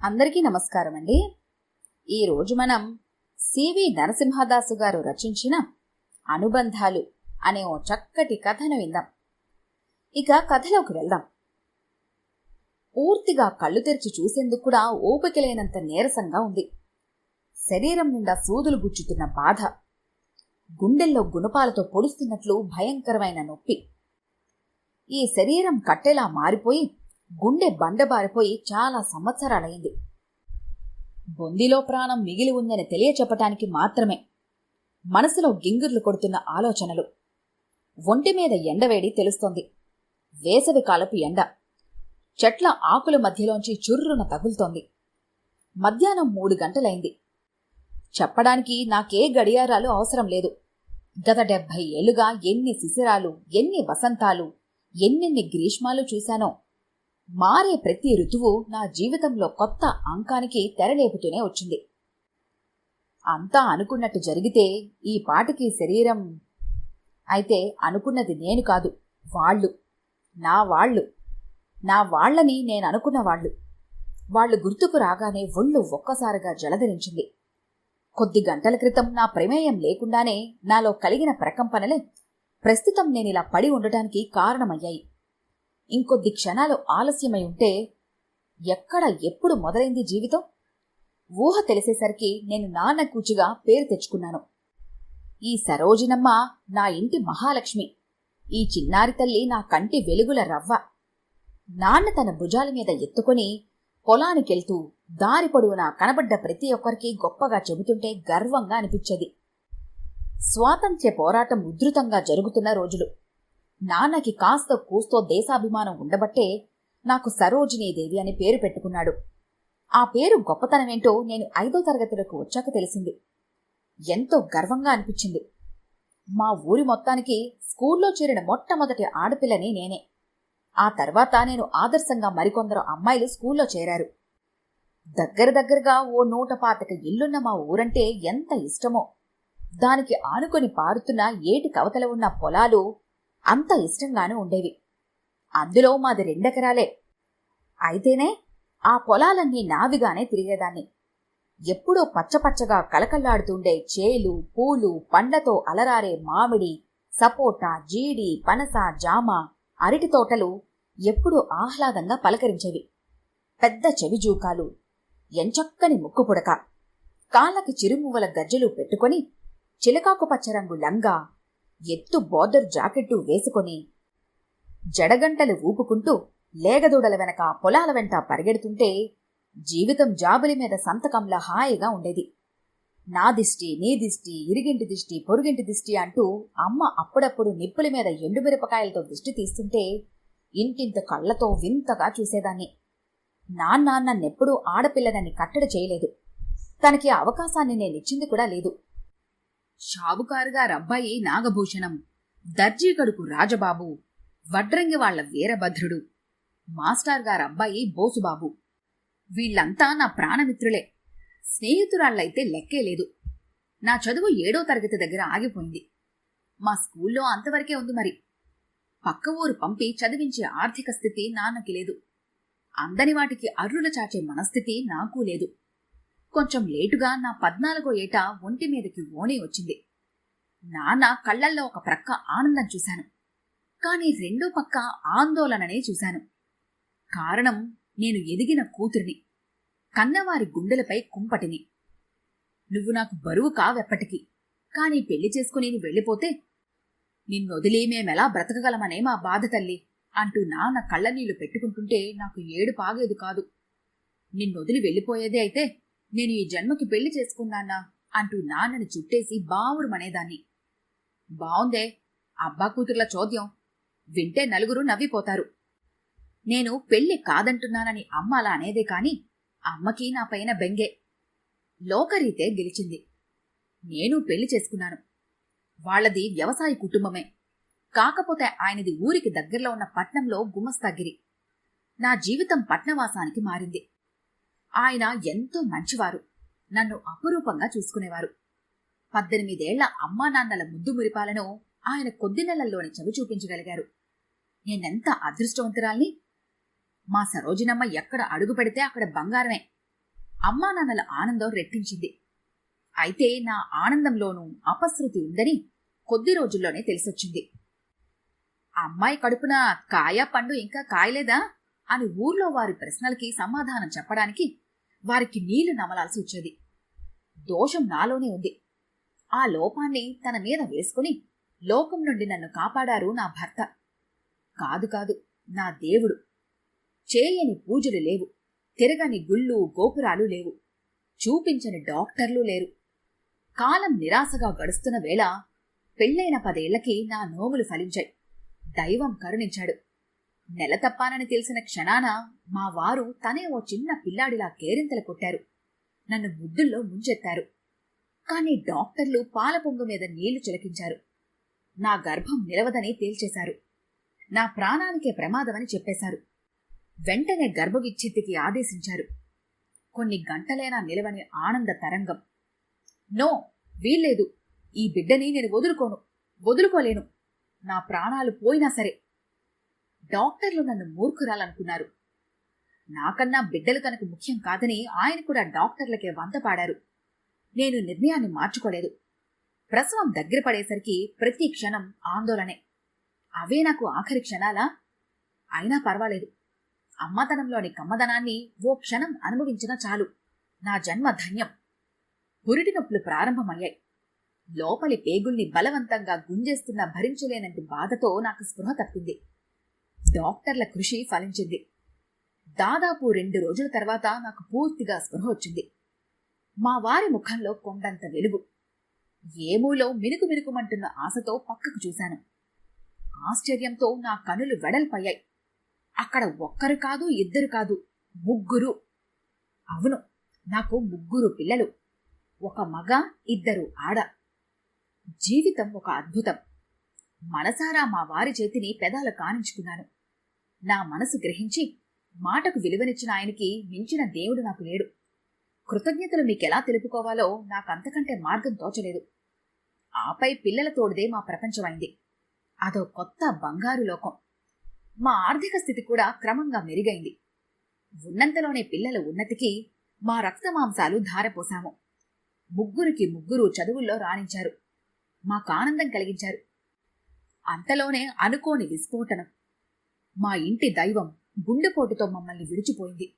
అందరికీ నమస్కారం అండి ఈరోజు మనం సివి నరసింహదాసు గారు రచించిన అనుబంధాలు అనే ఓ చక్కటి కథను విందాం. ఇక కథలోకి వెళ్దాం. పూర్తిగా కళ్ళు తెరిచి చూసేందుకు కూడా ఓపిక లేనంత నీరసంగా ఉంది. శరీరం నిండా సూదులు గుచ్చుతున్న బాధ గుండెల్లో గుణపాలతో పొడుస్తున్నట్లు భయంకరమైన నొప్పి. ఈ శరీరం కట్టెలా మారిపోయి గుండె బండబారిపోయి చాలా సంవత్సరాలైంది. బొందిలో ప్రాణం మిగిలి ఉందని తెలియచెప్పటానికి మాత్రమే మనసులో గింగిర్లు కొడుతున్న ఆలోచనలు. ఒంటి మీద ఎండవేడి తెలుస్తోంది. వేసవి కాలపు ఎండ. చెట్ల ఆకుల మధ్యలోంచి చుర్రున తగులుతోంది. మధ్యాహ్నం మూడు గంటలైంది. చెప్పడానికి నాకే గడియారాలు అవసరం లేదు. గత డెబ్భై ఏళ్ళుగా ఎన్ని శిశిరాలు ఎన్ని వసంతాలు ఎన్నెన్ని గ్రీష్మాలు చూశానో మారే ప్రతి ఋతువు నా జీవితంలో కొత్త అంకానికి తెరలేపుతూనే వచ్చింది. అంతా అనుకున్నట్టు జరిగితే ఈ పాటికి శరీరం అయితే అనుకున్నది నేను కాదు వాళ్ళు. నా వాళ్ళు. నా వాళ్ళని నేను అనుకున్న వాళ్ళు. వాళ్ళు గుర్తుకు రాగానే ఒళ్ళు ఒక్కసారిగా జలధరించింది. కొద్ది గంటల క్రితం నా ప్రమేయం లేకుండానే నాలో కలిగిన ప్రకంపనలే ప్రస్తుతం నేనిలా పడి ఉండటానికి కారణమయ్యాయి. ఇంకొద్ది క్షణాలు ఆలస్యమై ఉంటే ఎక్కడ ఎప్పుడు మొదలైంది జీవితం? ఊహ తెలిసేసరికి నేను నాన్న కూచిగా పేరు తెచ్చుకున్నాను. ఈ సరోజినమ్మ నా ఇంటి మహాలక్ష్మి. ఈ చిన్నారి తల్లి నా కంటి వెలుగుల రవ్వ. నాన్న తన భుజాల మీద ఎత్తుకొని పొలానికెళ్తూ దారి పొడవునా కనబడ్డ ప్రతి ఒక్కరికి గొప్పగా చెబుతుంటే గర్వంగా అనిపించేది. స్వాతంత్ర్య పోరాటం ఉధృతంగా జరుగుతున్న రోజులు. నాన్నకి కాస్త కూస్తో దేశాభిమానం ఉండబట్టే నాకు సరోజినీదేవి అని పేరు పెట్టుకున్నాడు. ఆ పేరు గొప్పతనమేంటో నేను ఐదో తరగతిలోకి వచ్చాక తెలిసింది. ఎంతో గర్వంగా అనిపించింది. మా ఊరి మొత్తానికి స్కూల్లో చేరిన మొట్టమొదటి ఆడపిల్లని నేనే. ఆ తర్వాత నేను ఆదర్శంగా మరికొందరు అమ్మాయిలు స్కూల్లో చేరారు. దగ్గర దగ్గరగా ఓ నూట పాతక ఇల్లున్న మా ఊరంటే ఎంత ఇష్టమో. దానికి ఆనుకొని పారుతున్న ఏటి కవతల ఉన్న పొలాలు అంత ఇష్టంగానూ ఉండేవి. అందులో మాది రెండెకరాలే. అయితేనే ఆ పొలాలన్నీ నావిగానే తిరిగేదాన్ని. ఎప్పుడూ పచ్చపచ్చగా కలకల్లాడుతుండే చేలు పూలు పండ్లతో అలరారే మామిడి సపోటా జీడి పనస జామ అరటి తోటలు ఎప్పుడూ ఆహ్లాదంగా పలకరించేవి. పెద్ద చెవిజూకాలు ఎంచక్కని ముక్కు పుడక కాళ్ళకి చిరుమువ్వల గజ్జలు పెట్టుకొని చిలకాకు పచ్చరంగు లంగా ఎత్తు బోర్డర్ జాకెట్టు వేసుకొని జడగంటలు ఊపుకుంటూ లేగదూడల వెనక పొలాల వెంట పరిగెడుతుంటే జీవితం జాబులి మీద సంతకంలా హాయిగా ఉండేది. నా దిష్టి నీ దిష్టి ఇరిగింటి దిష్టి పొరుగింటి దిష్టి అంటూ అమ్మ అప్పుడప్పుడు నిప్పుల మీద ఎండుమిరపకాయలతో దిష్టి తీస్తుంటే ఇంటింత కళ్ళతో వింతగా చూసేదాన్ని. నాన్న నన్నెప్పుడూ ఆడపిల్లనని కట్టడి చేయలేదు. తనకి అవకాశాన్ని నేనిచ్చింది కూడా లేదు. షావుకారుగారబ్బాయి నాగభూషణం దర్జీ కడుకు రాజబాబు వడ్రంగి వాళ్ళ వీరభద్రుడు మాస్టర్ గారబ్బాయి బోసుబాబు. వీళ్ళంతా నా ప్రాణమిత్రులే. స్నేహితురాళ్ళైతే లెక్కే లేదు. నా చదువు ఏడో తరగతి దగ్గర ఆగిపోయింది. మా స్కూల్లో అంతవరకే ఉంది మరి. పక్క ఊరు పంపి చదివించే ఆర్థిక స్థితి నాన్నకి లేదు. అందని వాటికి అర్రులు చాచే మనస్థితి నాకు లేదు. కొంచెం లేటుగా నా పద్నాలుగో ఏట ఒంటి మీదకి ఓణి వచ్చింది. నాన్న కళ్ళల్లో ఒక ప్రక్క ఆనందం చూశాను. కాని రెండో పక్క ఆందోళననే చూశాను. కారణం నేను ఎదిగిన కూతురిని కన్నవారి గుండెలపై కుంపటిని. నువ్వు నాకు బరువు కావెప్పటికీ కానీ పెళ్ళి చేసుకుని వెళ్ళిపోతే నిన్నొదిలి మేమెలా బ్రతకగలమనే మా బాధ తల్లి అంటూ నాన్న కళ్ళనీళ్ళు పెట్టుకుంటుంటే నాకు ఏడు పాగేది కాదు నిన్నొదిలి వెళ్ళిపోయేదే అయితే నేను ఈ జన్మకి పెళ్ళి చేసుకున్నానా అంటూ నాన్నని చుట్టేసి బావురుమనేదాన్ని బావుందే అబ్బా కూతుర్ల చోద్యం. వింటే నలుగురు నవ్విపోతారు. నేను పెళ్ళి కాదంటున్నానని అమ్మ అలా అనేదే కాని అమ్మకి నా పైన బెంగే. లోకరీతే గెలిచింది. నేను పెళ్ళి చేసుకున్నాను. వాళ్ళది వ్యవసాయ కుటుంబమే. కాకపోతే ఆయనది ఊరికి దగ్గరలో ఉన్న పట్నంలో గుమస్తాగిరి. నా జీవితం పట్నవాసానికి మారింది. ఆయన ఎంతో మంచివారు. నన్ను అపురూపంగా చూసుకునేవారు. పద్దెనిమిదేళ్ళ అమ్మా నాన్నల ముద్దు మురిపాలను ఆయన కొద్ది నెలల్లోనే చవి చూపించగలిగారు. నేనెంత అదృష్టవంతురాల్ని? మా సరోజినమ్మ ఎక్కడ అడుగు పెడితే అక్కడ బంగారమే. అమ్మా నాన్నల ఆనందం రెట్టించింది. అయితే నా ఆనందంలోనూ అపశృతి ఉందని కొద్ది రోజుల్లోనే తెలిసొచ్చింది. అమ్మాయి కడుపున కాయ పండు ఇంకా కాయలేదా? అని ఊర్లో వారి ప్రశ్నలకి సమాధానం చెప్పడానికి వారికి నీళ్ళు నమలాల్సి వచ్చేది. దోషం నాలోనే ఉంది. ఆ లోపాన్ని తన మీద వేసుకుని లోకం నుండి నన్ను కాపాడారు నా భర్త. కాదు కాదు నా దేవుడు. చేయని పూజలు లేవు. తిరగని గుళ్ళు గోపురాలు లేవు. చూపించని డాక్టర్లు లేరు. కాలం నిరాశగా గడుస్తున్న వేళ పెళ్ళైన పదేళ్ళకి నా నోములు ఫలించాయి. దైవం కరుణించాడు. నెల తప్పానని తెలిసిన క్షణాన మా వారు తనే ఓ చిన్న పిల్లాడిలా కేరింతలు కొట్టారు. నన్ను ముద్దుల్లో ముంచెత్తారు. కానీ డాక్టర్లు పాల పొంగు మీద నీళ్ళు చిలకించారు. నా గర్భం నిలవదని తేల్చేశారు. నా ప్రాణానికే ప్రమాదమని చెప్పేశారు. వెంటనే గర్భవిచ్ఛిత్తికి ఆదేశించారు. కొన్ని గంటలైనా నిలవని ఆనంద తరంగం. నో వీల్లేదు. ఈ బిడ్డని నేను వదులుకోను. వదులుకోలేను. నా ప్రాణాలు పోయినా సరే. డాక్టర్లు నన్ను మూర్ఖురాలనుకున్నారు. నాకన్నా బిడ్డలు తనకు ముఖ్యం కాదని ఆయన కూడా డాక్టర్లకే వంత పాడారు. నేను నిర్ణయాన్ని మార్చుకోలేదు. ప్రసవం దగ్గర పడేసరికి ప్రతి క్షణం ఆందోళనే. అవే నాకు ఆఖరి క్షణాలా? అయినా పర్వాలేదు. అమ్మతనంలోని కమ్మదనాన్ని ఓ క్షణం అనుభవించినా చాలు. నా జన్మ ధన్యం. పురిటి నొప్పులు ప్రారంభమయ్యాయి. లోపలి పేగుల్ని బలవంతంగా గుంజేస్తున్న భరించలేనంటి బాధతో నాకు స్పృహ తప్పింది. డాక్టర్ల కృషి ఫలించింది. దాదాపు రెండు రోజుల తర్వాత నాకు పూర్తిగా స్పృహ వచ్చింది. మా వారి ముఖంలో కొండంత వెలుగు. ఏమూలో మినుకు మినుకుమంటున్న ఆశతో పక్కకు చూశాను. ఆశ్చర్యంతో నా కనులు వెడల్పయ్యాయి. అక్కడ ఒక్కరు కాదు ఇద్దరు కాదు ముగ్గురు. అవును నాకు ముగ్గురు పిల్లలు. ఒక మగ ఇద్దరు ఆడ. జీవితం ఒక అద్భుతం. మనసారా మా వారి చేతిని పెదాలు కానించుకున్నాను. నా మనసు గ్రహించి మాటకు విలువనిచ్చిన ఆయనకి మించిన దేవుడు నాకు లేడు. కృతజ్ఞతలు మీకెలా తెలుపుకోవాలో నాకంతకంటే మార్గం తోచలేదు. ఆపై పిల్లల తోడిదే మా ప్రపంచమైంది. అదో కొత్త బంగారు లోకం. మా ఆర్థిక స్థితి కూడా క్రమంగా మెరుగైంది. ఉన్నంతలోనే పిల్లల ఉన్నతికి మా రక్తమాంసాలు ధారపోసాము. ముగ్గురికి ముగ్గురు చదువుల్లో రాణించారు. మాకు ఆనందం కలిగించారు. అంతలోనే అనుకోని విస్ఫోటనం. మా ఇంటి దైవం గుండెపోటుతో మమ్మల్ని విడిచిపోయింది.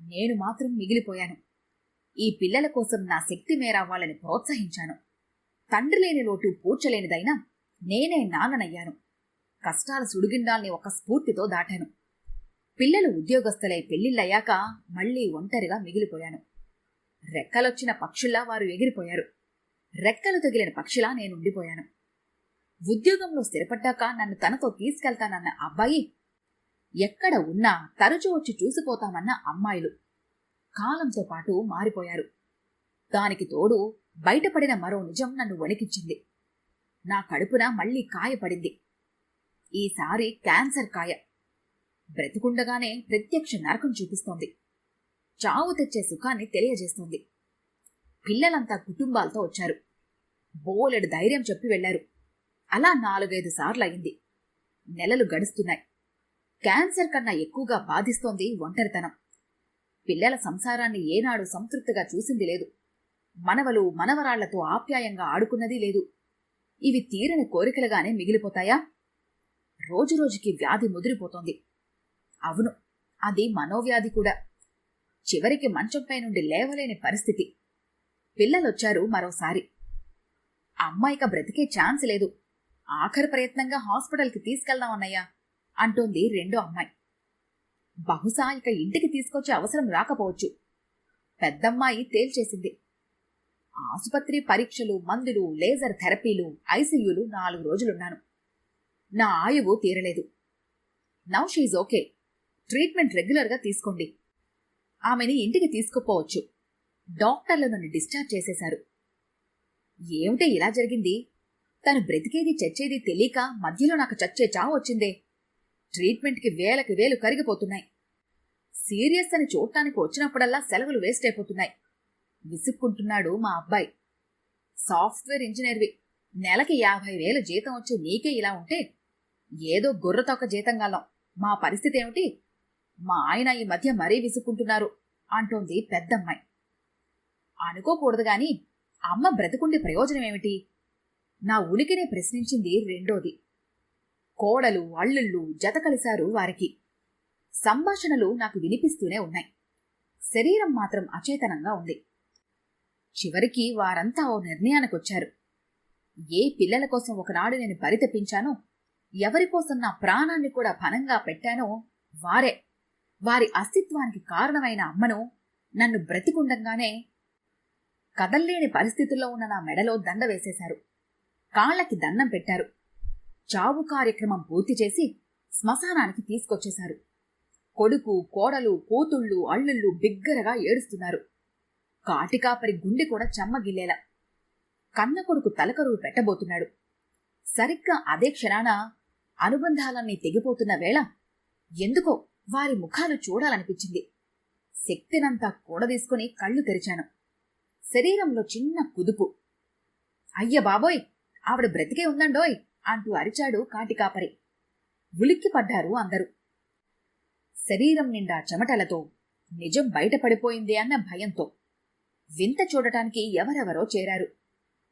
నేను మాత్రం మిగిలిపోయాను. ఈ పిల్లల కోసం నా శక్తి మేరవ్వాలని ప్రోత్సహించాను. తండ్రి లేని లోటు పూడ్చలేనిదైనా నేనే నాన్ననయ్యాను కష్టాల సుడిగిండాల్ని ఒక స్ఫూర్తితో దాటాను. పిల్లలు ఉద్యోగస్తులై పెళ్ళిళ్ళయ్యాక మళ్ళీ ఒంటరిగా మిగిలిపోయాను. రెక్కలొచ్చిన పక్షుల్లా వారు ఎగిరిపోయారు. రెక్కలు తగిలిన పక్షిలా నేనుండిపోయాను ఉద్యోగంలో స్థిరపడ్డాక నన్ను తనతో తీసుకెళ్తానన్న అబ్బాయి ఎక్కడ ఉన్నా తరచూ వచ్చి చూసిపోతామన్న అమ్మాయిలు. కాలంతో పాటు మారిపోయారు. దానికి తోడు బయటపడిన మరో నిజం నన్ను వణికించింది. నా కడుపున మళ్ళీ కాయపడింది ఈసారి క్యాన్సర్ కాయ. బ్రతికుండగానే ప్రత్యక్ష నరకం చూపిస్తోంది. చావు తెచ్చే సుఖాన్ని తెలియజేస్తోంది. పిల్లలంతా కుటుంబాలతో వచ్చారు. బోలెడు ధైర్యం చెప్పి వెళ్ళారు. అలా నాలుగైదు సార్లు అయింది నెలలు గడుస్తున్నాయి. క్యాన్సర్ కన్నా ఎక్కువగా బాధిస్తోంది ఒంటరితనం. పిల్లల సంసారాన్ని ఏనాడు సంతృప్తిగా చూసింది లేదు. మనవలు మనవరాళ్ళతో ఆప్యాయంగా ఆడుకున్నది లేదు. ఇవి తీరని కోరికలుగానే మిగిలిపోతాయా? రోజురోజుకి వ్యాధి ముదిరిపోతోంది. అవును అది మనోవ్యాధి కూడా. చివరికి మంచంపై నుండి లేవలేని పరిస్థితి. పిల్లలొచ్చారు మరోసారి. అమ్మాయిక బ్రతికే ఛాన్స్ లేదు. ఆఖరి ప్రయత్నంగా హాస్పిటల్కి తీసుకెళ్దాం తీసుకెళ్దామన్నయ్యా అంటోంది రెండో అమ్మాయి. బహుశా ఇక ఇంటికి తీసుకొచ్చే అవసరం రాకపోవచ్చు. పెద్దమ్మాయి తేల్చేసింది. ఆసుపత్రి పరీక్షలు మందులు లేజర్ థెరపీలు ఐసీయూలు నాలుగు రోజులున్నాను. నా ఆయువు తీరలేదు. Now she's okay. ట్రీట్మెంట్ రెగ్యులర్గా తీసుకోండి. ఆమెని ఇంటికి తీసుకుపోవచ్చు. డాక్టర్లు నన్ను డిశ్చార్జ్ చేసేశారు. ఏమిటే ఇలా జరిగింది? తను బ్రతికేది చచ్చేది తెలియక మధ్యలో నాకు చచ్చే చావు వచ్చిందే. ట్రీట్మెంట్కి వేలకు వేలు కరిగిపోతున్నాయి. సీరియస్ అని చూడటానికి వచ్చినప్పుడల్లా సెలవులు వేస్ట్ అయిపోతున్నాయి. విసుక్కుంటున్నాడు మా అబ్బాయి. సాఫ్ట్వేర్ ఇంజనీర్వి. నెలకి యాభై వేలు జీతం వచ్చి నీకే ఇలా ఉంటే ఏదో గొర్రెతొక్క జీతంగాలం మా పరిస్థితి ఏమిటి? మా ఆయన ఈ మధ్య మరీ విసుక్కుంటున్నారు అంటోంది పెద్దమ్మాయి. అనుకోకూడదు గాని అమ్మ బ్రతుకుండే ప్రయోజనమేమిటి నా ఉనికినే ప్రశ్నించింది రెండోది. కోడలు అల్లుళ్ళు జత కలిశారు వారికి. సంభాషణలు నాకు వినిపిస్తూనే ఉన్నాయి. శరీరం మాత్రం అచేతనంగా ఉంది. చివరికి వారంతా ఓ నిర్ణయానికొచ్చారు. ఏ పిల్లల కోసం ఒకనాడు నేను పరితపించానో ఎవరి కోసం నా ప్రాణాన్ని కూడా పనంగా పెట్టానో వారే. వారి అస్తిత్వానికి కారణమైన అమ్మను నన్ను బ్రతికుండంగానే కదల్లేని పరిస్థితుల్లో ఉన్న నా మెడలో దండ వేసేశారు. కాళ్ళకి దండం పెట్టారు. చావు కార్యక్రమం పూర్తి చేసి శ్మశానానికి తీసుకొచ్చేశారు. కొడుకు కోడలు కూతుళ్ళు అల్లుళ్ళు బిగ్గరగా ఏడుస్తున్నారు. కాటికాపరి గుండె కూడా చెమ్మగిల్లేలా. కన్న కొడుకు తలకరువు పెట్టబోతున్నాడు. సరిగ్గా అదే క్షణాన అనుబంధాలన్నీ తెగిపోతున్న వేళ ఎందుకో వారి ముఖాలు చూడాలనిపించింది. శక్తినంతా కూడదీసుకుని కళ్ళు తెరిచాను. శరీరంలో చిన్న కుదుపు. అయ్య బాబోయ్! ఆవిడ బ్రతికే ఉందండోయ్ అంటూ అరిచాడు కాటికాపరి ఉలిక్కి పడ్డారు అందరూ. శరీరం నిండా చెమటలతో నిజం బయటపడిపోయింది అన్న భయంతో. వింత చూడటానికి ఎవరెవరో చేరారు.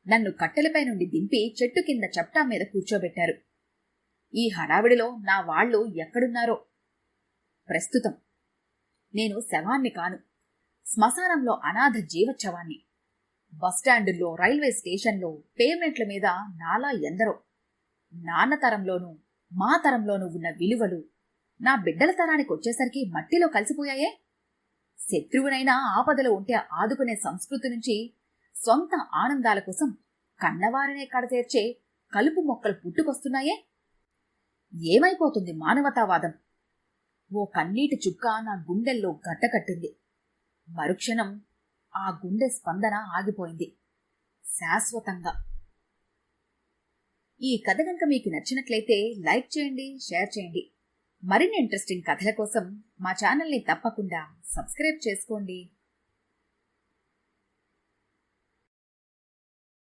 నన్ను కట్టెలపై నుండి దింపి చెట్టు కింద చప్టా మీద కూర్చోబెట్టారు. ఈ హడావిడిలో నా వాళ్ళు ఎక్కడున్నారో? ప్రస్తుతం. నేను శవాన్ని కాను. శ్మశానంలో అనాథ జీవచ్ఛవాన్ని బస్టాండుల్లో రైల్వే స్టేషన్లో పేమెంట్ల మీద నాలా ఎందరో. నాన్న తరంలోనూ మా తరంలోనూ ఉన్న విలువలు నా బిడ్డల తరానికి వచ్చేసరికి మట్టిలో కలిసిపోయాయే? శత్రువునైనా ఆపదలో ఉంటే ఆదుకునే సంస్కృతి నుంచి సొంత ఆనందాల కోసం కన్నవారినే కడతీర్చే కలుపు మొక్కలు పుట్టుకొస్తున్నాయే? ఏమైపోతుంది మానవతావాదం? ఓ కన్నీటి చుక్క నా గుండెల్లో గడ్డకట్టింది. మరుక్షణం ఆ గుండె స్పందన ఆగిపోయింది. శాశ్వతంగా. ఈ కథ కనుక మీకు నచ్చినట్లయితే లైక్ చేయండి షేర్ చేయండి. మరిన్ని ఇంట్రెస్టింగ్ కథల కోసం మా ఛానల్ని తప్పకుండా సబ్స్క్రైబ్ చేసుకోండి.